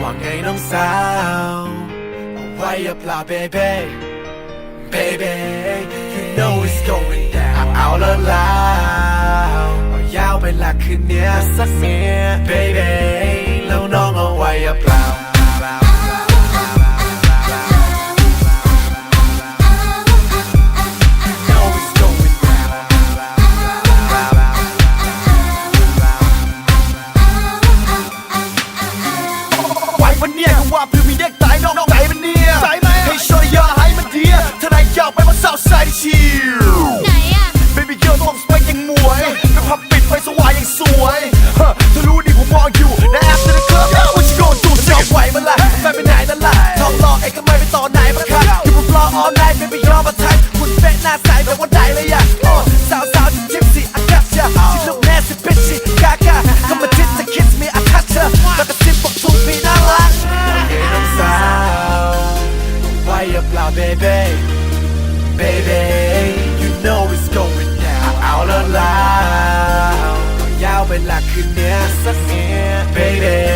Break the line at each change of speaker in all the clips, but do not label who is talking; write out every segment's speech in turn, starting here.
ว่าไงน้องสาวเอาไว้อย่าปลา baby baby you know it's going down เอาละลาวเอายาวไปหลักคืนเนี้ยสักเมีย baby แล้วน้องเอาไว้อย่าปลา
เนี่ยก็ว่าเพื่อมีเด็กตายนอกใจมันเนี่ยใช่ไหมให้ช่วยยาให้มันเดียทนายยาวไปมาสาวไซด์ชิล
ไหนอะ
เบบี้เกิร์ลต้องสเปคยังมวยเป็นพับปิดไฟสว่างยังสวย now, baby.
Baby, you know it's going down. All alive. ยาวเวลาคืนเนี้ยสักเนี้ย baby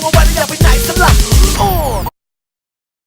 from